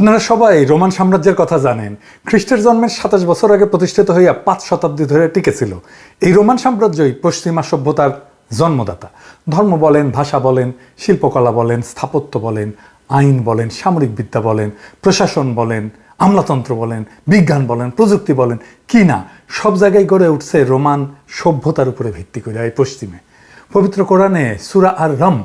আপনারা সবাই রোমান সাম্রাজ্যের কথা জানেন। খ্রিস্টের জন্মের সাতাশ বছর আগে প্রতিষ্ঠিত হইয়া পাঁচ শতাব্দী ধরে টিকেছিল। এই রোমান সাম্রাজ্যই পশ্চিমা সভ্যতার জন্মদাতা। ধর্ম বলেন, ভাষা বলেন, শিল্পকলা বলেন, স্থাপত্য বলেন, আইন বলেন, সামরিক বিদ্যা বলেন, প্রশাসন বলেন, আমলাতন্ত্র বলেন, বিজ্ঞান বলেন, প্রযুক্তি বলেন। কি না, সব জায়গায় গড়ে উঠছে রোমান সভ্যতার উপরে ভিত্তি করে এই পশ্চিমে। পবিত্র কোরআনে সুরা আর রম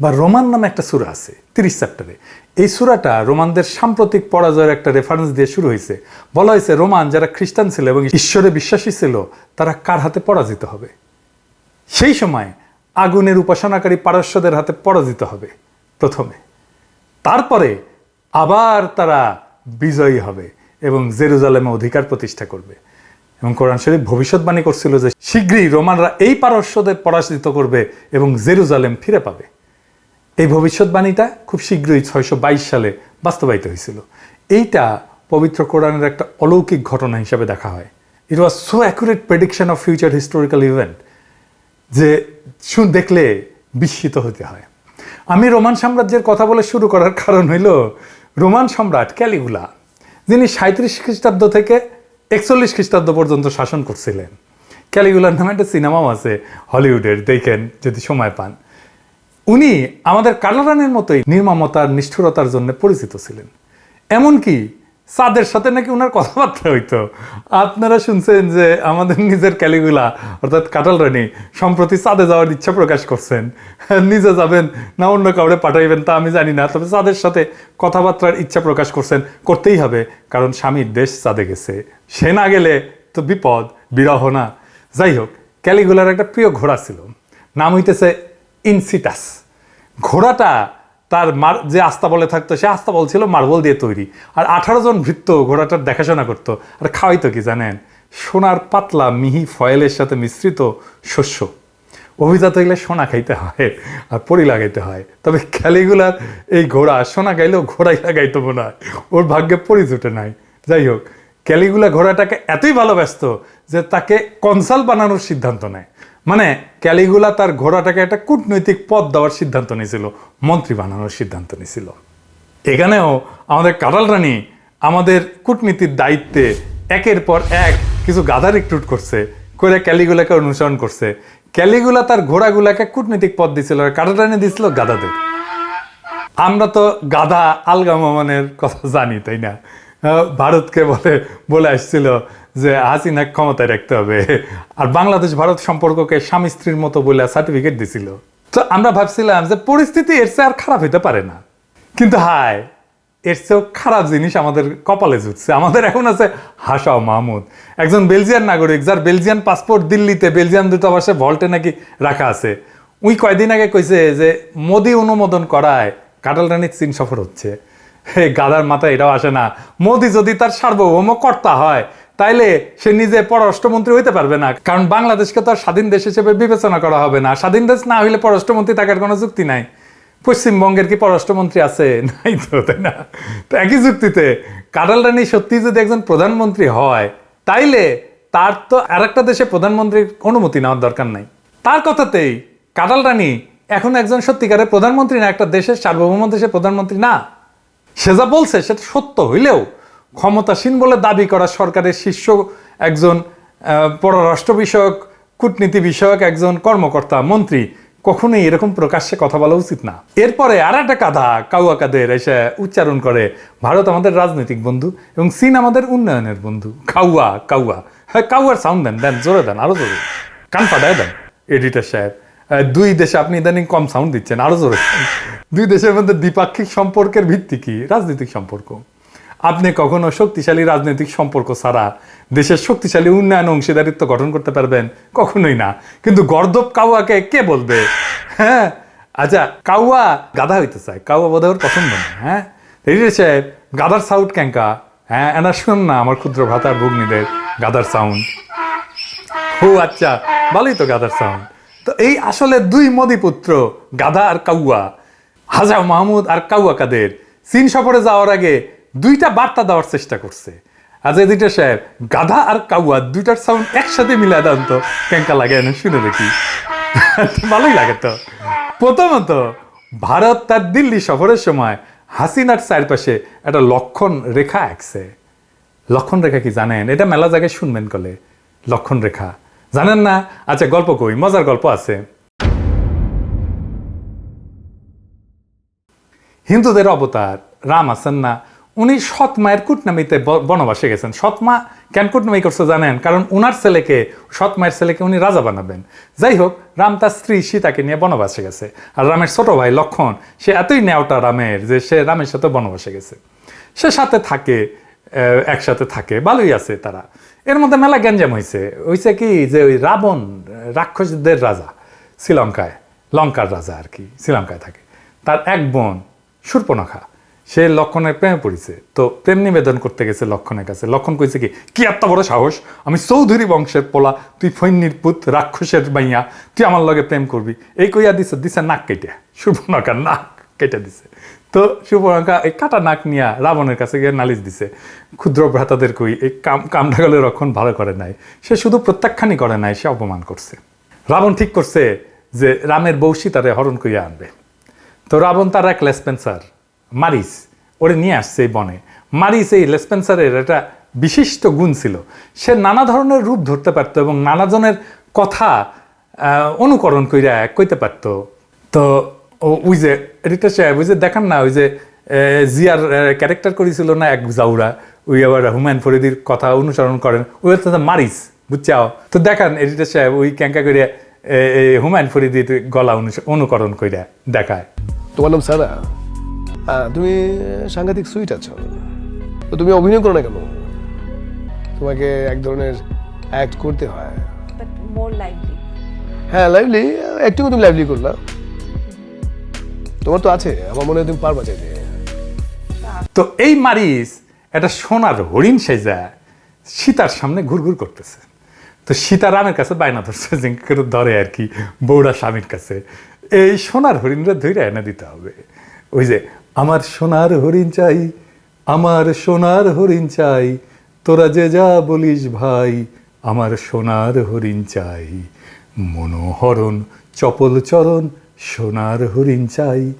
বা রোমান নামে একটা সুরা আছে, তিরিশ চ্যাপ্টারে। এই সুরাটা রোমানদের সাম্প্রতিক পরাজয়ের একটা রেফারেন্স দিয়ে শুরু হয়েছে। বলা হয়েছে, রোমান যারা খ্রিস্টান ছিল এবং ঈশ্বরে বিশ্বাসী ছিল, তারা কার হাতে পরাজিত হবে? সেই সময় আগুনের উপাসনাকারী পারস্যদের হাতে পরাজিত হবে প্রথমে। তারপরে আবার তারা বিজয়ী হবে এবং জেরুজালেমে অধিকার প্রতিষ্ঠা করবে। এবং কোরআন শরীফ ভবিষ্যৎবাণী করছিল যে, শীঘ্রই রোমানরা এই পারস্যদের পরাজিত করবে এবং জেরুজালেম ফিরে পাবে। এই ভবিষ্যৎবাণীটা খুব শীঘ্রই ছয়শো বাইশ সালে বাস্তবায়িত হয়েছিল। এইটা পবিত্র কোরআনের একটা অলৌকিক ঘটনা হিসাবে দেখা হয়। It was so accurate prediction of future historical event যে শুন, দেখলে বিস্মিত হতে হয়। আমি রোমান সাম্রাজ্যের কথা বলে শুরু করার কারণ হইল, রোমান সম্রাট ক্যালিগুলা, যিনি সাঁত্রিশ খ্রিস্টাব্দ থেকে একচল্লিশ খ্রিস্টাব্দ পর্যন্ত শাসন করছিলেন। ক্যালিগুলার নামে একটা সিনেমাও আছে, হলিউডের, দেখেন যদি সময় পান। উনি আমাদের কালারানের মতোই নির্মমতার, নিষ্ঠুরতার জন্য পরিচিত ছিলেন। এমনকি চাঁদের সাথে নাকি ওনার কথাবার্তা হইতো। আপনারা শুনছেন যে আমাদের নিজের ক্যালিগুলা, অর্থাৎ কাটাল রানী, সম্প্রতি চাঁদে যাওয়ার ইচ্ছা প্রকাশ করছেন। নিজে যাবেন না অন্য কাউরে পাঠাইবেন তা আমি জানি না, তবে চাঁদের সাথে কথাবার্তার ইচ্ছা প্রকাশ করছেন, করতেই হবে, কারণ স্বামীর দেশ চাঁদে গেছে। সে না গেলে তো বিপদ, বিরহ না। যাই হোক, ক্যালিগুলার একটা প্রিয় ঘোড়া ছিল। নাম হইতেছে ইনসিটাস। ঘোড়াটা তার মার যে আস্তাবলে থাকতো, সে আস্তাবল ছিল মার্বল দিয়ে তৈরি। আর আঠারো জন ভৃত্য ঘোড়াটার দেখাশোনা করতো। আর খাওয়াইতো কি জানেন? সোনার পাতলা মিহি ফয়েলের সাথে মিশ্রিত শস্য। অভিজাত হইলে সোনা খাইতে হয় আর পরি লাগাইতে হয়। তবে ক্যালিগুলার এই ঘোড়া সোনা গাইলেও ঘোড়াই লাগাইতো মনে হয়। ওর ভাগ্যে পরি জুটে নাই। যাই হোক ক্যালিগুলা ঘোড়াটাকে এতই ভালোবাসত যে তাকে কনসাল বানানোর সিদ্ধান্ত নেয়। মানে ক্যালিগুলা তার ঘোড়াটাকে একটা কূটনৈতিক পদ দেওয়ার সিদ্ধান্ত নিয়েছিল, মন্ত্রী বানানোর সিদ্ধান্ত নিয়েছিল। এখানেও আমাদের কাটাল রানী আমাদের কূটনীতির দায়িত্বে একের পর এক কিছু গাধা রিক্রুট করছে, করে ক্যালিগুলাকে অনুসরণ করছে। ক্যালিগুলা তার ঘোড়াগুলাকে কূটনৈতিক পদ দিছিল আর কাটাল রানী দিছিল গাধাদের। আমরা তো গাধা আলগা মামানের কথা জানি, তাই না? ভারতকে বলে বলে আসছিল যে হাসিনা ক্ষমতায় রাখতে হবে। আর বাংলাদেশ, ভারত সম্পর্ককে স্বামী স্ত্রীর মতো বলে সার্টিফিকেট দিছিল। তো আমরা ভাবছিলাম যে পরিস্থিতি এর চেয়ে আর খারাপ হইতে পারে না। কিন্তু হায়, এর চেয়েও খারাপ জিনিস আমাদের কপালে জুটছে। আমাদের এখন আছে হাসাও মাহমুদ। একজন বেলজিয়ান নাগরিক, যার বেলজিয়ান পাসপোর্ট দিল্লিতে, বেলজিয়ান দূতাবাসে ভল্টে নাকি রাখা আছে। উই কয়দিন আগে কইছে যে মোদি অনুমোদন করায় কাটাল রানীর চীন সফর হচ্ছে। গাদার মাথায় এটাও আসে না। মোদি যদি তার সার্বভৌম কর্তা হয় তাইলে সে নিজে পররাষ্ট্রমন্ত্রী হইতে পারবে না। কারণ বাংলাদেশকে তো স্বাধীন দেশ হিসেবে বিবেচনা করা হবে না। স্বাধীন দেশ না হইলে পররাষ্ট্রমন্ত্রী থাকার কোনো যুক্তি নাই। পশ্চিমবঙ্গের কি পররাষ্ট্রমন্ত্রী আছে? নাই তো, তাই না? তো একই যুক্তিতে, কাটাল রানী সত্যি যদি একজন প্রধানমন্ত্রী হয়, তাইলে তার তো আর একটা দেশে প্রধানমন্ত্রীর অনুমতি নেওয়ার দরকার নাই। তার কথাতেই কাটাল রানী এখন একজন সত্যিকারের প্রধানমন্ত্রী না, একটা দেশের সার্বভৌম দেশের প্রধানমন্ত্রী না। সে যা বলছে সেটা সত্য হইলেও ক্ষমতাসীন বলে দাবি করা সরকারের শীর্ষ একজন পররাষ্ট্র বিষয়ক, কূটনীতি বিষয়ক একজন কর্মকর্তা, মন্ত্রী, কখনোই এরকম প্রকাশ্যে কথা বলা উচিত না। এরপরে আর একটা কাদা কাউয়া কাদের এসে উচ্চারণ করে, ভারত আমাদের রাজনৈতিক বন্ধু এবং চীন আমাদের উন্নয়নের বন্ধু। কাউয়া কাউয়া হ্যাঁ কাউয়ার সাউন্ড দেন দেন, জোরে দেন, আরও জোরে। কান ফাটায় দেন এডিটর সাহেব। দুই দেশে আপনি ইদানিং কম সাউন্ড দিচ্ছেন, আরও জোরে। দুই দেশের মধ্যে দ্বিপাক্ষিক সম্পর্কের ভিত্তি কি? রাজনৈতিক সম্পর্ক। আপনি কখনো শক্তিশালী রাজনৈতিক সম্পর্ক ছাড়া দেশের শক্তিশালী উন্নয়ন অংশীদারিত্ব গঠন করতে পারবেন? কখনোই না। কিন্তু গর্দব কাউয়াকে কে বলবে? হ্যাঁ? আচ্ছা কাউয়া গাধা হইতে চায়। কাউয়া বোধ পছন্দ না হ্যাঁ? সাহেব গাধার সাউন্ড ক্যাঙ্কা হ্যাঁ এনা শুন না, আমার ক্ষুদ্র ভাতার ভগ্নীদের গাদার সাউন্ড ও আচ্ছা ভালোই তো গাদার সাউন্ড তো এই আসলে দুই মদিপুত্র গাধা আর কাউয়া হাজা মাহমুদ আর কাউয়া কাদের? চীন সফরে যাওয়ার আগে দুইটা বার্তা দেওয়ার চেষ্টা করছে। আজ এই দুইটা সাহেব গাধা আর কাউয়া, দুইটার সাউন্ড একসাথে মিলায় দেন তো। কেঙ্কা লাগে না, শুনে দেখি। ভালোই লাগে তো। প্রথমত, ভারত তার দিল্লি সফরের সময় হাসিনার চারপাশে একটা লক্ষণ রেখা আঁকছে। লক্ষণ রেখা কি জানেন? এটা মেলা জায়গায় শুনবেন কলে। লক্ষণ রেখা। জানেন না? আচ্ছা গল্প কই, মজার গল্প আছে। হিন্দুদের অবতার, রাম আছেন না? উনি সৎ মায়ের কুটনামিতে বনবাসে গেছেন। সৎ মা কেন কুটনামি করছে জানেন? কারণ উনার ছেলেকে সৎ মায়ের ছেলেকে উনি রাজা বানাবেন। যাই হোক, রাম তার স্ত্রী সীতাকে নিয়ে বনবাসে গেছে। আর রামের ছোট ভাই লক্ষণ, সে এতই নেওটা রামের যে সে রামের সাথে বনবাসে গেছে। সে সাথে থাকে একসাথে থাকে। ভালোই আছে তারা। এর মধ্যে মেলা গ্যাঞ্জাম হয়েছে হয়েছে কি যে ওই রাবণ, রাক্ষসদের রাজা, শ্রীলঙ্কায়, লঙ্কার রাজা আর কি, শ্রীলঙ্কায় থাকে। তার এক বোন, সুর্পনখা। সে লক্ষণের প্রেমে পড়েছে। তো প্রেম নিবেদন করতে গেছে লক্ষণের কাছে। লক্ষণ কইছে কি কি এত বড় সাহস? আমি চৌধুরী বংশের পোলা, তুই ফৈন্নির পুত, রাক্ষসের মাইয়া, তুই আমার লগে প্রেম করবি। এই কইয়া দিছে দিছে নাক কেটে। সুর্পনখার নাক কেটে দিছে। তো সুর্পনখা এই কাটা নাক নিয়া রাবণের কাছে গিয়ে নালিশ দিছে। ক্ষুদ্র ভ্রাতাদের কই, এই কাম কামটা গেলে রক্ষণ ভালো করে নাই। সে শুধু প্রত্যাখ্যানই করে নাই, সে অপমান করছে। রাবণ ঠিক করছে যে রামের বংশী তারে হরণ করিয়া আনবে। তো রাবণ তার এক লেসপেন্সার মারিস, ওরে নিয়ে আসছে এই বনে। মারিস এই লেসপেন্সারের একটা বিশিষ্ট গুণ ছিল। সে নানা ধরনের রূপ ধরতে পারতো এবং নানাজনের কথা অনুকরণ কইরা কইতে পারতো। তো ওই যে এটা সাহেব, ওই যে দেখান না, ওই যে জিয়ার ক্যারেক্টার করেছিল না এক জাউরা? ওই আবার হুমায়ুন ফরিদির কথা অনুসরণ করেন। ওই হচ্ছে মারিস, বুঝছাও? তো দেখান এডিটর সাহেব ওই ক্যাঙ্কা করে হুমায়ুন ফরিদির গলা অনুকরণ কইরা দেখায়। তো সারা হ্যাঁ তুমি সাংঘাতিক সুইট আছো। তো তুমি অভিনয় করো না কেন? তোমাকে এক ধরনের অ্যাক্ট করতে হয়. হ্যাঁ লাইভলি একটু তুমি লাইভলি করলা। তোমার তো আছে আমার মনে হয় তুমি পারবা চাইতে। তো এই মারিস একটা সোনার হরিণ সেজা সীতার সামনে ঘুরঘুর করতেছে। তো সীতা রামের কাছে বায়না ধরছে যে ধরে আর কি বৌড়া স্বামীর কাছে। এই সোনার হরিণরা ধরে এনে দিতে হবে। ওই যে আমার সোনার হরিণ চাই, আমার সোনার হরিণ চাই, তোরা যে যা বলিস ভাই, আমার সোনার হরিণ চাই। মনোহরণ, চপল চরণ, সোনার হরিণ চাই,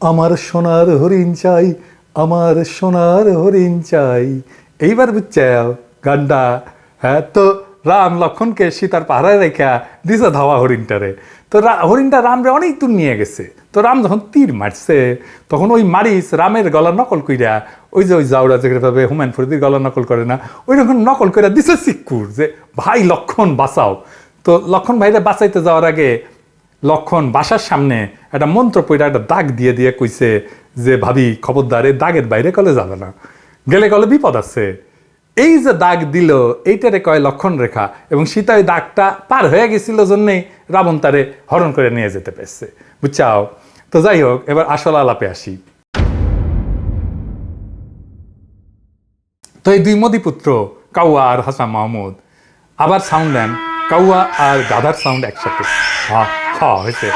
আমার সোনার হরিণ চাই, আমার সোনার হরিণ চাই। এইবার বুঝছাও গান্ডা হ্যাঁ তো রাম লক্ষণকে সীতার পাহারায় রেখা দিছে ধাওয়া হরিণটারে। তো হরিণটা রামরে অনেক দূর নিয়ে গেছে। তো রাম যখন তীর মারছে, তখন ওই মারিস রামের গলা নকল কইরা, ওই যে ওই জাউরা যেভাবে হুমায়ুন ফরিদির গলা নকল করে না ওই রকম নকল কইরা দিছে সিক্কুর যে, ভাই, লক্ষণ বাঁচাও। তো লক্ষণ ভাইরা বাঁচাইতে যাওয়ার আগে লক্ষণ বাসার সামনে একটা মন্ত্র পইরা একটা দাগ দিয়ে দিয়ে কইছে যে, ভাবি, খবরদার দাগের বাইরে কলে যাবে না। গেলে কলে বিপদ আছে। এই যে দাগ দিল, এইটারে কয় লক্ষণ রেখা এবং সীতা ওই দাগটা পার হয়ে গেছিল জন্যেই রাবণ তারে হরণ করে নিয়ে যেতে পেরেছে। বুঝছাও? তো যাই হোক, এবার আসল আলাপে আসি। তো এই দুই মদিপুত্র কাউয়া আর হাসান মাহমুদ, আবার সাউন্ড দেন, কাউয়া আর গাধার সাউন্ড একসাথে। হয়েছে।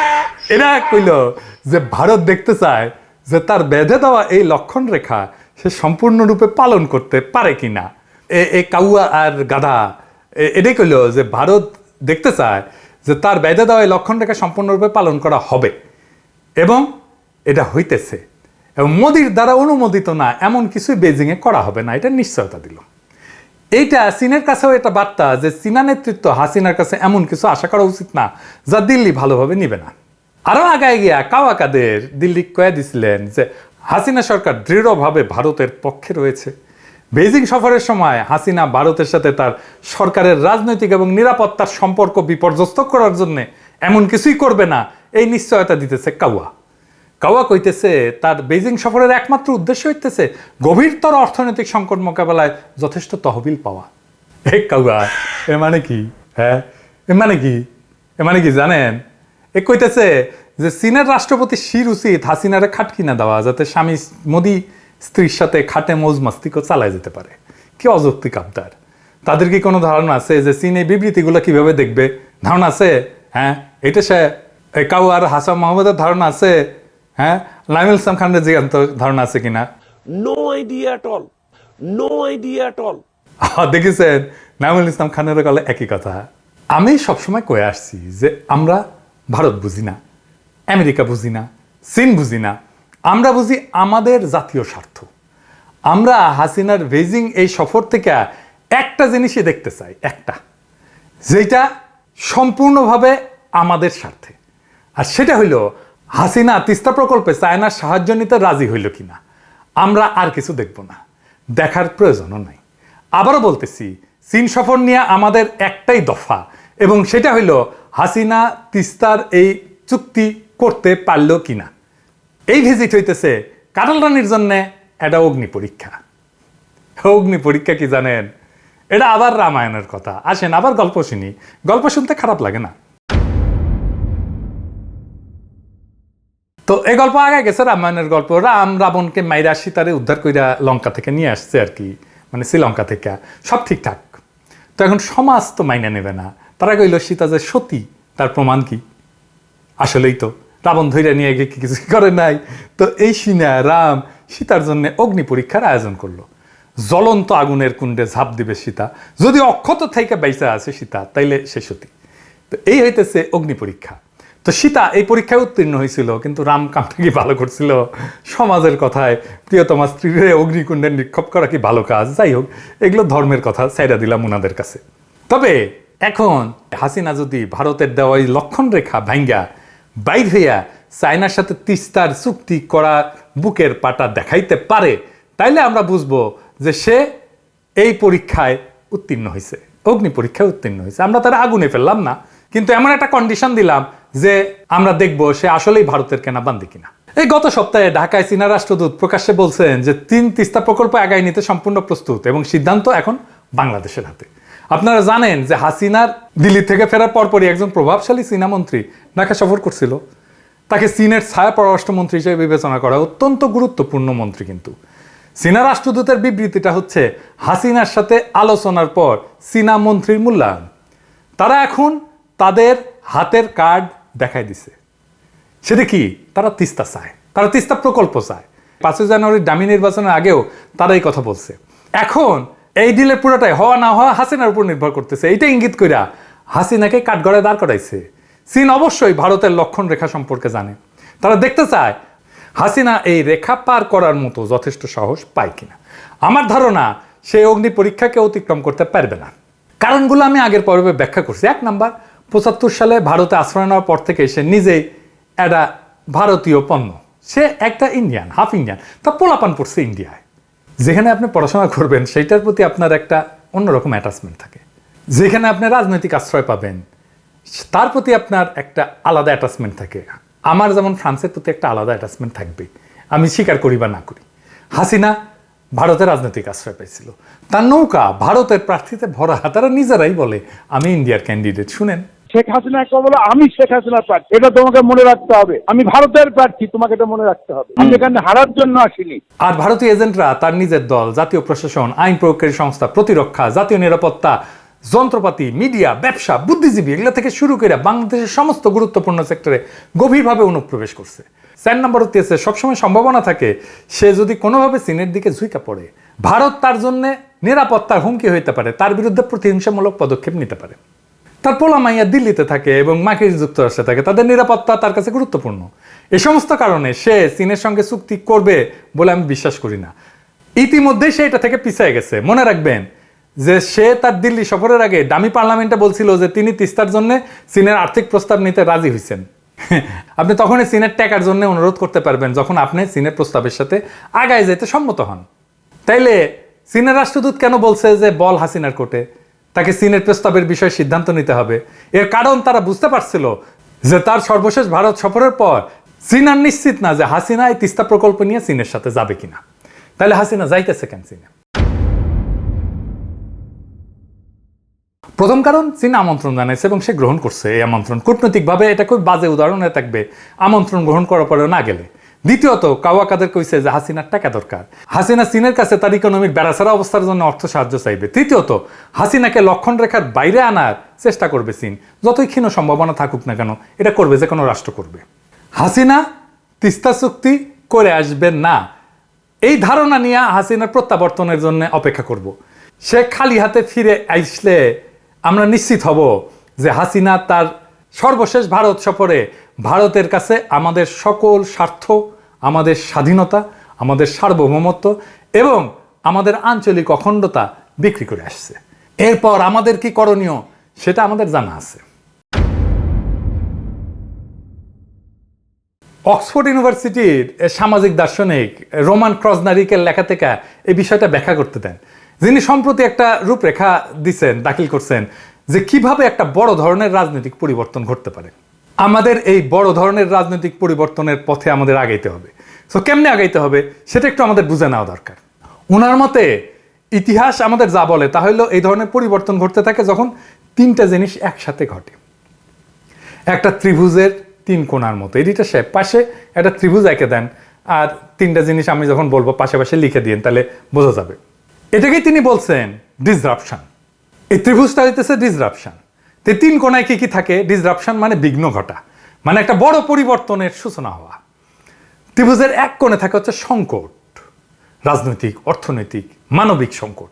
এরা কইল যে ভারত দেখতে চায় যে তার বেঁধে দেওয়া এই লক্ষণ রেখা সে সম্পূর্ণরূপে পালন করতে পারে কিনা। এ- এই কাউয়া আর গাধা, এ- এটাই কইল যে ভারত দেখতে চায় যে তার বেঁধে দেওয়া এই লক্ষণ রেখা সম্পূর্ণরূপে পালন করা হবে। এবং এটা হইতেছে। এবং মোদির দ্বারা অনুমোদিত না, এমন কিছুই বেজিংয়ে করা হবে না। এটা নিশ্চয়তা দিল। এইটা চীনের কাছেও এটা বার্তা যে চীনা নেতৃত্ব হাসিনার কাছে এমন কিছু আশা করা উচিত না, যা দিল্লি ভালোভাবে নিবে না। আরও আগায় গিয়া কাওয়াকাদের দিল্লি কয়ে দিছিলেন যে হাসিনা সরকার দৃঢ়ভাবে ভারতের পক্ষে রয়েছে। বেজিং সফরের সময় হাসিনা ভারতের সাথে তার সরকারের রাজনৈতিক এবং নিরাপত্তার সম্পর্ক বিপর্যস্ত করার জন্য এমন কিছুই করবে না, এই নিশ্চয়তা দিতেছে কাওয়া। কাওয়া কইতেছে, তার বেজিং সফরের একমাত্র উদ্দেশ্য হইতেছে গভীরতর অর্থনৈতিক সংকট মোকাবেলায় যথেষ্ট তহবিল পাওয়া। এ কাউয়া এ মানে কি? হ্যাঁ এ মানে কি? এ মানে কি জানেন? এ কইতেছে যে চীনের রাষ্ট্রপতি শির উচিত হাসিনারে খাট কিনা দেওয়া যাতে স্বামী মোদি স্ত্রীর সাথে খাটে মৌজ মাস্তিকও চালায় যেতে পারে। কি অযৌক্তিক আবদার। তাদের কি কোনো ধারণা আছে যে চীন এই বিবৃতিগুলো কীভাবে দেখবে? ধারণা আছে? হ্যাঁ? এটা সে কাউ আর হাসান মোহাম্মদের ধারণা আছে? হ্যাঁ? লাইমুল ইসলাম খানের যে ধারণা আছে কিনা? Idea at all. No idea at all. আহ, দেখেছেন? নাইমুল ইসলাম খানের গলে একই কথা। আমি সবসময় কয়ে আসছি যে আমরা ভারত বুঝি না আমেরিকা বুঝি না চীন বুঝি না আমরা বুঝি আমাদের জাতীয় স্বার্থ। আমরা হাসিনার বেজিং এই সফর থেকে একটা জিনিসই দেখতে চাই, একটা। যেটা সম্পূর্ণভাবে আমাদের স্বার্থে। আর সেটা হইল, হাসিনা তিস্তা প্রকল্পে চায়নার সাহায্য নিতে রাজি হইল কিনা, আমরা আর কিছু দেখব না। দেখার প্রয়োজনও নাই। আবারও বলতেছি, চীন সফর নিয়ে আমাদের একটাই দফা এবং সেটা হইল, হাসিনা তিস্তার এই চুক্তি করতে পারল কিনা। এই ভিজিট হইতেছে কাটাল রানীর জন্য একটা অগ্নি পরীক্ষা। অগ্নি পরীক্ষা কি জানেন? এটা আবার রামায়ণের কথা। আসেন, আবার গল্প শুনি। গল্প শুনতে খারাপ লাগে না। তো এই গল্প আগে গেছে, রামায়ণের গল্প। রাম রাবণকে মাইরা সীতারে উদ্ধার কইরা লঙ্কা থেকে নিয়ে আসছে আর কি মানে শ্রীলঙ্কা থেকে। সব ঠিকঠাক। তো এখন সমাজ তো মাইনে নেবে না। তারা কইল, সীতা যে সতী, তার প্রমাণ কি? আসলেই তো। রাবণ ধৈর্য নিয়ে গিয়ে কিছু করে নাই। তো এই সিনা রাম সীতার জন্য অগ্নি পরীক্ষার আয়োজন করল। জ্বলন্ত আগুনের কুণ্ডে ঝাঁপ দিবে সীতা। যদি অক্ষত থেকে বাইসা আছে সীতা, তাইলে সে সতী। তো এই হইতেছে অগ্নি পরীক্ষা। তো সীতা এই পরীক্ষায় উত্তীর্ণ হয়েছিল কিন্তু রাম কামটা কি ভালো করছিল? সমাজের কথায়, প্রিয়তমা স্ত্রীরে অগ্নিকুণ্ডে নিক্ষেপ করা কি ভালো কাজ? যাই হোক, এগুলো ধর্মের কথা সাইডা দিলাম ওনাদের কাছে। তবে এখন হাসিনা যদি ভারতের দেওয়া এই লক্ষণ রেখা ভাঙ্গা বাইর হইয়া চায়নার সাথে তিস্তার চুক্তি করা বুকের পাটা দেখাইতে পারে, তাইলে আমরা বুঝব যে সে এই পরীক্ষায় উত্তীর্ণ হয়েছে অগ্নি পরীক্ষায় উত্তীর্ণ হয়েছে আমরা তারা আগুনে ফেললাম না, কিন্তু এমন একটা কন্ডিশন দিলাম যে আমরা দেখব সে আসলেই ভারতের কেনা বান্দি কিনা। এই গত সপ্তাহে ঢাকায় চীনা রাষ্ট্রদূত প্রকাশ্যে বলছেন যে তিন তিস্তা প্রকল্প আগায় নিতে সম্পূর্ণ প্রস্তুত এবং সিদ্ধান্ত এখন বাংলাদেশের হাতে। আপনারা জানেন যে হাসিনার দিল্লি থেকে ফেরার পরপরই একজন প্রভাবশালী চীনা মন্ত্রী ঢাকা সফর করছিল। তাকে চীনের ছায়া পররাষ্ট্রমন্ত্রী হিসেবে বিবেচনা করা অত্যন্ত গুরুত্বপূর্ণ মন্ত্রী কিন্তু। চীনা রাষ্ট্রদূতের বিবৃতিটা হচ্ছে, হাসিনার সাথে আলোচনার পর চীনা মন্ত্রীর মূল্যায়ন। তারা এখন তাদের হাতের কার্ড দেখাই দিছে। সেটা কি? তারা তিস্তা চায়। তারা তিস্তা প্রকল্প চায়। পাঁচই জানুয়ারির দামি নির্বাচনের আগেও তারা এই কথা বলছে। এখন এই ডিলের পুরোটাই, হওয়া না হওয়া হাসিনার উপর নির্ভর করতেছে। এইটা ইঙ্গিত কইরা হাসিনাকে কাঠগড়ায় দাঁড় করাইছে। চীন অবশ্যই ভারতের লক্ষণ রেখা সম্পর্কে জানে। তারা দেখতে চায়, হাসিনা এই রেখা পার করার মতো যথেষ্ট সাহস পায় কিনা। আমার ধারণা, সে অগ্নি পরীক্ষাকে অতিক্রম করতে পারবে না। কারণগুলো আমি আগের পর্বে ব্যাখ্যা করছি। এক নাম্বার, পঁচাত্তর সালে ভারতে আশ্রয় নেওয়ার পর থেকে সে নিজেই একটা ভারতীয় পণ্য। সে একটা ইন্ডিয়ান হাফ ইন্ডিয়ান তা পোলাপান পড়ছে ইন্ডিয়ায় যেখানে আপনি পড়াশোনা করবেন, সেইটার প্রতি আপনার একটা অন্যরকম অ্যাটাচমেন্ট থাকে। যেখানে আপনি রাজনৈতিক আশ্রয় পাবেন, তার প্রতি আপনার একটা আলাদা অ্যাটাচমেন্ট থাকে। আমার যেমন ফ্রান্সের প্রতি একটা আলাদা অ্যাটাচমেন্ট থাকবে, আমি স্বীকার করি বা না করি। হাসিনা ভারতের রাজনৈতিক আশ্রয় পেয়েছিল তার নৌকা ভারতের প্রার্থীতে ভরা, তারা নিজেরাই বলে, আমি ইন্ডিয়ার ক্যান্ডিডেট শুনেন। শেখ হাসিনা বলে আমি শেখ হাসিনার প্রার্থী। এটা তোমাকে মনে রাখতে হবে। আমি ভারতের প্রার্থী তোমাকে এটা মনে রাখতে হবে। আমি এখানে হারার জন্য আসিনি। আর ভারতীয় এজেন্টরা তার নিজের দল জাতীয় প্রশাসন আইন প্রয়োগকারী সংস্থা প্রতিরক্ষা জাতীয় নিরাপত্তা যন্ত্রপাতি মিডিয়া ব্যবসা বুদ্ধিজীবী এগুলো থেকে শুরু করে বাংলাদেশের সমস্ত গুরুত্বপূর্ণ সেক্টরে গভীরভাবে অনুপ্রবেশ করছে। চার নম্বর হচ্ছে সবসময় সম্ভাবনা থাকে সে যদি কোনোভাবে চীনের দিকে ঝুঁকা পড়ে ভারত তার জন্য নিরাপত্তার হুমকি হইতে পারে তার বিরুদ্ধে প্রতিহিংসামূলক পদক্ষেপ নিতে পারে। তার পোলা মাইয়া দিল্লিতে থাকে এবং মাকির যুক্তরাষ্ট্রে থাকে, তাদের নিরাপত্তা তার কাছে গুরুত্বপূর্ণ। এ সমস্ত কারণে সে চীনের সঙ্গে চুক্তি করবে বলে আমি বিশ্বাস করি না। ইতিমধ্যে সে এটা থেকে পিছিয়ে গেছে। মনে রাখবেন যে সে তার দিল্লি সফরের আগে ডামি পার্লামেন্টে বলছিল যে তিনি তিস্তার জন্য চীনের আর্থিক প্রস্তাব নিতে রাজি হয়েছেন আপনি তখনই চীনের টাকার জন্য অনুরোধ করতে পারবেন যখন আপনি চীনের প্রস্তাবের সাথে আগায় যেতে সম্মত হন। তাইলে চীনের রাষ্ট্রদূত কেন বলছে যে বল হাসিনার কোর্টে? তাকে চীনের প্রস্তাবের বিষয়ে সিদ্ধান্ত নিতে হবে। এর কারণ তারা বুঝতে পারছিল যে তার সর্বশেষ ভারত সফরের পর চীন আর নিশ্চিত না যে হাসিনা এই তিস্তা প্রকল্প নিয়ে চীনের সাথে যাবে কিনা। তাহলে হাসিনা যাইতেছে কেন চীনে? প্রথম কারণ, চীন আমন্ত্রণ জানাইছে এবং সে গ্রহণ করছে। এই আমন্ত্রণ কূটনৈতিকভাবে এটা খুব বাজে উদাহরণ হয়ে থাকবে। আমন্ত্রণ গ্রহণ করার পরেও না গেলে। দ্বিতীয়ত কাওয়া কাদের কইছে যে হাসিনার টাকা দরকার। হাসিনা চীনের কাছে তার ইকোনমির বেড়াছাড়া অবস্থার জন্য অর্থ সাহায্য চাইবে। তৃতীয়ত, হাসিনাকে লক্ষণ রেখার বাইরে আনার চেষ্টা করবে চীন। যতই ক্ষীণ সম্ভাবনা থাকুক না কেন, এটা করবে যে কোনো রাষ্ট্র করবে। হাসিনা তিস্তা চুক্তি করে আসবে না। এই ধারণা নিয়ে হাসিনার প্রত্যাবর্তনের জন্য অপেক্ষা করব। সে খালি হাতে ফিরে আসলে আমরা নিশ্চিত হব যে হাসিনা তার সর্বশেষ ভারত সফরে ভারতের কাছে আমাদের সকল স্বার্থ, আমাদের স্বাধীনতা, আমাদের সার্বভৌমত্ব এবং আমাদের আঞ্চলিক অখণ্ডতা বিক্রি করে আসছে। এরপর আমাদের কি করণীয় সেটা আমাদের জানা আছে। অক্সফোর্ড ইউনিভার্সিটির সামাজিক দার্শনিক রোমান ক্রজনারিকের লেখা থেকে এই বিষয়টা ব্যাখ্যা করতে দেন। যিনি সম্প্রতি একটা রূপরেখা দিছেন, দাখিল করছেন যে কীভাবে একটা বড় ধরনের রাজনৈতিক পরিবর্তন ঘটতে পারে। আমাদের এই বড় ধরনের রাজনৈতিক পরিবর্তনের পথে আমাদের আগাইতে হবে। সো কেমনে আগাইতে হবে? সেটা একটু আমাদের বুঝে নেওয়া দরকার। ওনার মতে, ইতিহাস আমাদের যা বলে, তা হলো এই ধরনের পরিবর্তন ঘটতে থাকে যখন তিনটা জিনিস একসাথে ঘটে। একটা ত্রিভুজের তিন কোণার মতো। এডিটার সাহেব পাশে একটা ত্রিভুজ এঁকে দেন, আর তিনটা জিনিস আমি যখন বলব পাশে পাশে লিখে দিন তাহলে বোঝা যাবে। এটাকেই তিনি বলছেন ডিসরাপশন এই ত্রিভুজটা হইতেছে ডিসরাপশান তে তিন কোনায় কী কী থাকে? ডিসরাপশান মানে বিঘ্ন ঘটা। মানে একটা বড় পরিবর্তনের সূচনা হওয়া। ত্রিভুজের এক কোণে থাকে হচ্ছে সংকট। রাজনৈতিক, অর্থনৈতিক, মানবিক সংকট।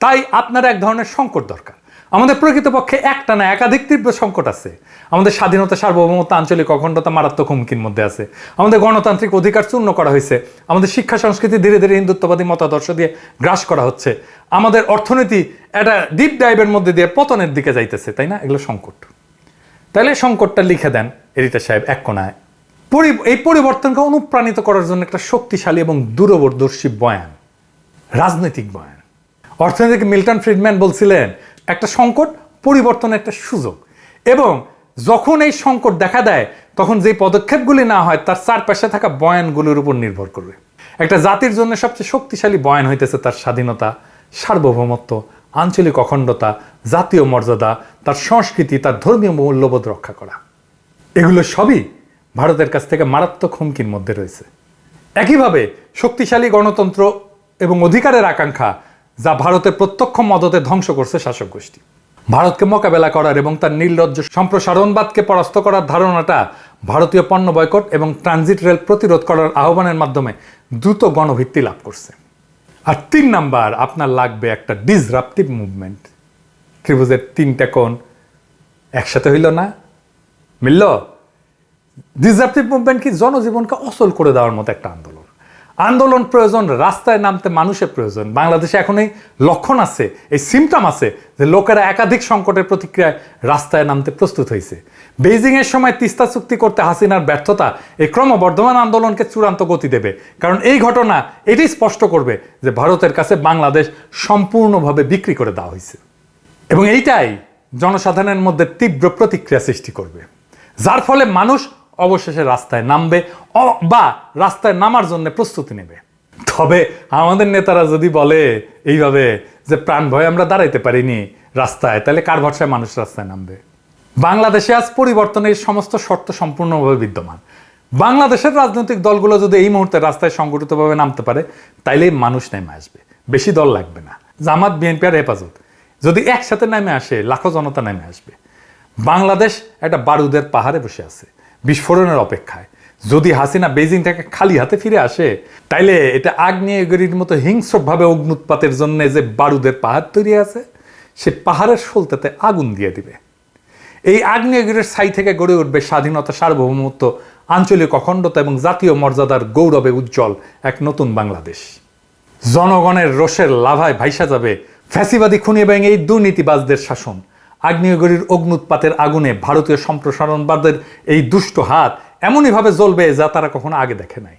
তাই আপনার এক ধরনের সংকট দরকার। আমাদের প্রকৃতপক্ষে একটা না, একাধিক তীব্র সংকট আছে। আমাদের স্বাধীনতা, সার্বভৌমত্ব, আঞ্চলিক অখণ্ডতা মারাত্মক হুমকির মধ্যে আছে। আমাদের গণতান্ত্রিক অধিকার চূর্ণ করা হয়েছে। আমাদের শিক্ষা সংস্কৃতি ধীরে ধীরে হিন্দুত্ববাদী মতাদর্শ দিয়ে গ্রাস করা হচ্ছে। আমাদের অর্থনীতি একটা ডিপ ডাইভের মধ্যে দিয়ে পতনের দিকে যাইতেছে, তাই না? এগুলো সংকট। তাহলে সংকটটা লিখে দেন এডিটার সাহেব এক কোনায় এই পরিবর্তনকে অনুপ্রাণিত করার জন্য একটা শক্তিশালী এবং দূরবর্দর্শী বয়ান। রাজনৈতিক বয়ান। অর্থনৈতিক মিল্টন ফ্রিডম্যান বলছিলেন একটা সংকট, পরিবর্তনের একটা সুযোগ। এবং যখন এই সংকট দেখা দেয়, তখন যে পদক্ষেপগুলি না হয়, তার চারপাশে থাকা বয়ানগুলির উপর নির্ভর করবে। একটা জাতির জন্য সবচেয়ে শক্তিশালী বয়ান হইতেছে তার স্বাধীনতা, সার্বভৌমত্ব, আঞ্চলিক অখণ্ডতা, জাতীয় মর্যাদা, তার সংস্কৃতি, তার ধর্মীয় মূল্যবোধ রক্ষা করা। এগুলো সবই ভারতের কাছ থেকে মারাত্মক হুমকির মধ্যে রয়েছে। একইভাবে শক্তিশালী গণতন্ত্র এবং অধিকারের আকাঙ্ক্ষা যা ভারতের প্রত্যক্ষ মদতে ধ্বংস করছে শাসক গোষ্ঠী। ভারতকে মোকাবেলা করার এবং তার নির্লজ্জ সম্প্রসারণবাদকে পরাস্ত করার ধারণাটা ভারতীয় পণ্য বয়কট এবং ট্রানজিট রেল প্রতিরোধ করার আহ্বানের মাধ্যমে দ্রুত গণভিত্তি লাভ করছে। আর তিন নাম্বার, আপনার লাগবে একটা ডিসরাপটিভ মুভমেন্ট ত্রিভুজের তিনটা কোণ একসাথে হইল না? মিলল? ডিসরাপটিভ মুভমেন্ট কি জনজীবনকে অচল করে দেওয়ার মতো একটা আন্দোলন। আন্দোলন প্রয়োজন, রাস্তায় নামতে মানুষের প্রয়োজন। বাংলাদেশে এখন এই লক্ষণ আছে, এই সিমটম আছে যে লোকেরা একাধিক সংকটের প্রতিক্রিয়ায় রাস্তায় নামতে প্রস্তুত হয়েছে। বেইজিং এর সময় তিস্তা চুক্তি করতে হাসিনার ব্যর্থতা এই ক্রমবর্ধমান আন্দোলনকে চূড়ান্ত গতি দেবে। কারণ এই ঘটনা এটাই স্পষ্ট করবে যে ভারতের কাছে বাংলাদেশ সম্পূর্ণভাবে বিক্রি করে দেওয়া হয়েছে। এবং এইটাই জনসাধারণের মধ্যে তীব্র প্রতিক্রিয়া সৃষ্টি করবে। যার ফলে মানুষ অবশেষে রাস্তায় নামবে বা রাস্তায় নামার জন্য প্রস্তুতি নেবে। তবে আমাদের নেতারা যদি বলে এইভাবে যে প্রাণ ভয়ে আমরা দাঁড়াইতে পারিনি রাস্তায়, তাহলে কার ভরসায় মানুষ রাস্তায় নামবে? বাংলাদেশে আজ পরিবর্তনের সমস্ত শর্ত সম্পূর্ণভাবে বিদ্যমান। বাংলাদেশের রাজনৈতিক দলগুলো যদি এই মুহূর্তে রাস্তায় সংগঠিতভাবে নামতে পারে তাইলে মানুষ নেমে আসবে। বেশি দল লাগবে না। জামাত, বিএনপি আর হেফাজত। যদি একসাথে নেমে আসে, লাখো জনতা নেমে আসবে। বাংলাদেশ একটা বারুদের পাহাড়ে বসে আছে, বিস্ফোরণের অপেক্ষায়। যদি হাসিনা বেজিং থেকে খালি হাতে ফিরে আসে, তাইলে এটা আগ্নেয়গিরির মতো হিংস্রভাবে অগ্নুৎপাতের জন্য যে বারুদের পাহাড় তৈরি আছে, সে পাহাড়ের সলতেতে আগুন দিয়ে দিবে। এই আগ্নেয়গিরির ছাই থেকে গড়ে উঠবে স্বাধীনতা, সার্বভৌমত্ব, আঞ্চলিক অখণ্ডতা এবং জাতীয় মর্যাদার গৌরবে উজ্জ্বল এক নতুন বাংলাদেশ। জনগণের রোষের লাভায় ভাইসা যাবে ফ্যাসিবাদী খুনি এবং এই দুর্নীতিবাজদের শাসন। আগ্নেয়গিরির অগ্নুৎপাতের আগুনে ভারতীয় সম্প্রসারণবাদের এই দুষ্ট হাত এমনইভাবে জ্বলবে যা তারা কখনো আগে দেখে নাই।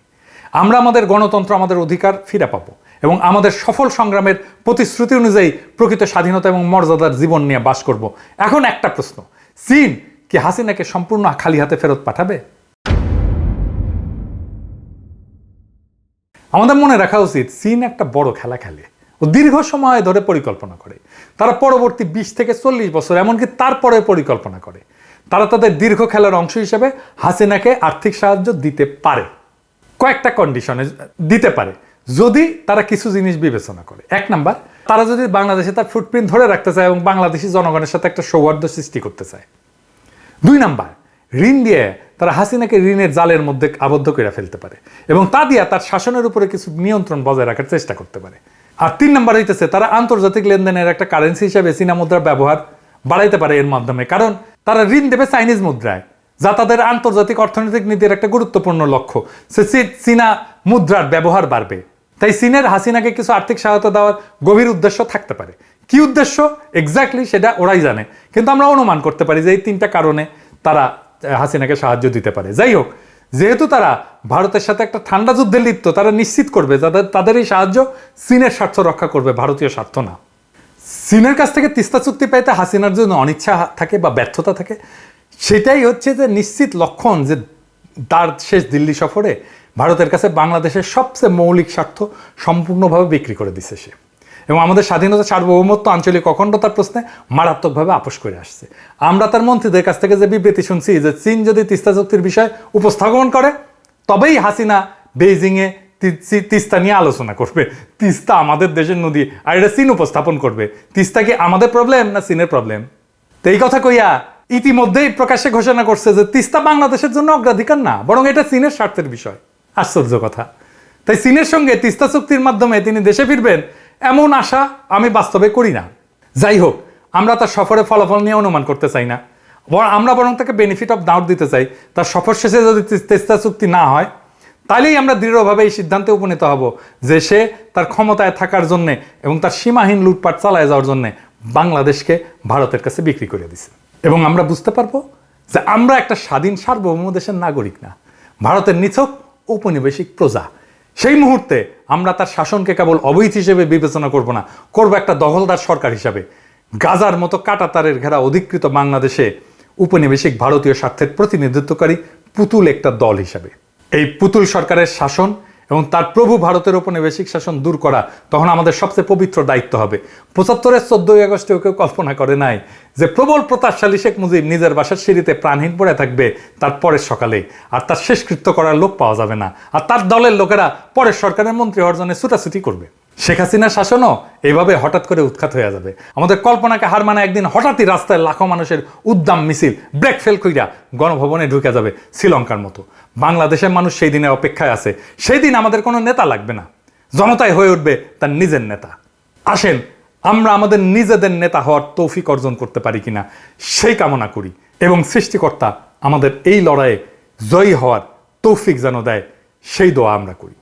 আমরা আমাদের গণতন্ত্র, আমাদের অধিকার ফিরে পাবো এবং আমাদের সফল সংগ্রামের প্রতিশ্রুতি অনুযায়ী প্রকৃত স্বাধীনতা এবং মর্যাদার জীবন নিয়ে বাস করব। এখন একটা প্রশ্ন, চীন কি হাসিনাকে সম্পূর্ণ খালি হাতে ফেরত পাঠাবে? আমাদের মনে রাখা উচিত, চীন একটা বড় খেলা খেলে। ও দীর্ঘ সময় ধরে পরিকল্পনা করে। তারা পরবর্তী বিশ থেকে চল্লিশ বছর, এমনকি তারপরে পরিকল্পনা করে। তারা তাদের দীর্ঘ খেলার অংশ হিসেবে হাসিনাকে আর্থিক সাহায্য দিতে পারে। কয়েকটা কন্ডিশনে দিতে পারে। যদি তারা কিছু জিনিস বিবেচনা করে। এক নাম্বার, তারা যদি বাংলাদেশে তার ফুটপ্রিন্ট ধরে রাখতে চায় এবং বাংলাদেশি জনগণের সাথে একটা সৌহার্দ্য সৃষ্টি করতে চায়। দুই নাম্বার, ঋণ দিয়ে তারা হাসিনাকে ঋণের জালের মধ্যে আবদ্ধ করে ফেলতে পারে এবং তা দিয়ে তার শাসনের উপরে কিছু নিয়ন্ত্রণ বজায় রাখার চেষ্টা করতে পারে। আর তিন নাম্বার হইতেছে, তারা আন্তর্জাতিক লেনদেনের একটা কারেন্সি হিসাবে চীনা মুদ্রার ব্যবহার বাড়াইতে পারে এর মাধ্যমে। কারণ তারা ঋণ দেবে চাইনিজ মুদ্রায়, যা তাদের আন্তর্জাতিক অর্থনৈতিক নীতির একটা গুরুত্বপূর্ণ লক্ষ্য। সে চীনা মুদ্রার ব্যবহার বাড়বে। তাই চীনের হাসিনাকে কিছু আর্থিক সহায়তা দেওয়ার গভীর উদ্দেশ্য থাকতে পারে। কি উদ্দেশ্য? এক্স্যাক্টলি সেটা ওরাই জানে। কিন্তু আমরা অনুমান করতে পারি যে এই তিনটা কারণে তারা হাসিনাকে সাহায্য দিতে পারে। যাই হোক, যেহেতু তারা ভারতের সাথে একটা ঠান্ডা যুদ্ধে লিপ্ত, তারা নিশ্চিত করবে যাদের তাদের এই সাহায্য চীনের স্বার্থ রক্ষা করবে, ভারতীয় স্বার্থ না। চীনের কাছ থেকে তিস্তা চুক্তি পাইতে হাসিনার জন্য অনিচ্ছা থাকে বা ব্যর্থতা থাকে, সেটাই হচ্ছে যে নিশ্চিত লক্ষণ যে তার শেষ দিল্লি সফরে ভারতের কাছে বাংলাদেশের সবচেয়ে মৌলিক স্বার্থ সম্পূর্ণভাবে বিক্রি করে দিছে সে। এবং আমাদের স্বাধীনতা সার্বভৌমত্ব আঞ্চলিক অখণ্ডতার প্রশ্নে মারাত্মকভাবে আপোষ করে আসছে। আমরা তার মন্ত্রীদের কাছ থেকে যে বিবৃতি শুনছি যে চীন যদি তিস্তা চুক্তির বিষয় উপস্থাপন করে, তবেই হাসিনা বেইজিংয়ে তিস্তা নিয়ে আলোচনা করবে। তিস্তা আমাদের দেশের নদী, আর এটা চীন উপস্থাপন করবে। তিস্তা কি আমাদের প্রবলেম না চীনের প্রবলেম তো এই কথা কইয়া ইতিমধ্যেই প্রকাশ্যে ঘোষণা করছে যে তিস্তা বাংলাদেশের জন্য অগ্রাধিকার না, বরং এটা চীনের স্বার্থের বিষয়। আশ্চর্য কথা। তাই চীনের সঙ্গে তিস্তা চুক্তির মাধ্যমে তিনি দেশে ফিরবেন, এমন আশা আমি বাস্তবে করি না। যাই হোক, আমরা তার সফরে ফলাফল নিয়ে অনুমান করতে চাই না। আমরা বরং তাকে বেনিফিট অফ ডাউট দিতে চাই। তার সফর শেষে যদি তিস্তা চুক্তি না হয় তাহলেই আমরা দৃঢ়ভাবে এই সিদ্ধান্তে উপনীত হব যে সে তার ক্ষমতায় থাকার জন্যে এবং তার সীমাহীন লুটপাট চালায় যাওয়ার জন্যে বাংলাদেশকে ভারতের কাছে বিক্রি করে দিছে। এবং আমরা বুঝতে পারব যে আমরা একটা স্বাধীন সার্বভৌম দেশের নাগরিক না। ভারতের নিছক ঔপনিবেশিক প্রজা। সেই মুহূর্তে আমরা তার শাসনকে কেবল অবৈধ হিসেবে বিবেচনা করব না, করব একটা দখলদার সরকার হিসাবে। গাজার মতো কাটাতারের ঘেরা অধিকৃত বাংলাদেশে উপনিবেশিক ভারতীয় স্বার্থের প্রতিনিধিত্বকারী পুতুল একটা দল হিসাবে। এই পুতুল সরকারের শাসন এবং তার প্রভু ভারতের উপনিবেশিক শাসন দূর করা তখন আমাদের সবচেয়ে পবিত্র দায়িত্ব হবে। পঁচাত্তরের চোদ্দই আগস্টেও কেউ কল্পনা করে নাই যে প্রবল প্রতাপশালী শেখ মুজিব নিজের বাসার সিঁড়িতে প্রাণহীন পড়ে থাকবে তার পরের সকালে আর তার শেষকৃত্য করার লোক পাওয়া যাবে না। আর তার দলের লোকেরা পরের সরকারের মন্ত্রী অর্জনে ছুটাছুটি করবে। শেখ হাসিনার শাসনও এইভাবে হঠাৎ করে উৎখাত হয়ে যাবে। আমাদের কল্পনাকে হার মানে একদিন হঠাৎই রাস্তায় লাখো মানুষের উদ্দাম মিছিল, ব্রেক ফেল কইরা গণভবনে ঢুকে যাবে শ্রীলঙ্কার মতো। বাংলাদেশের মানুষ সেই দিনের অপেক্ষায় আছে। সেই দিন আমাদের কোনো নেতা লাগবে না। জনতাই হয়ে উঠবে তার নিজের নেতা। আসেন, আমরা আমাদের নিজেদের নেতা হওয়ার তৌফিক অর্জন করতে পারি কিনা, সেই কামনা করি এবং সৃষ্টিকর্তা আমাদের এই লড়াইয়ে জয়ী হওয়ার তৌফিক যেন দেয়, সেই দোয়া আমরা করি।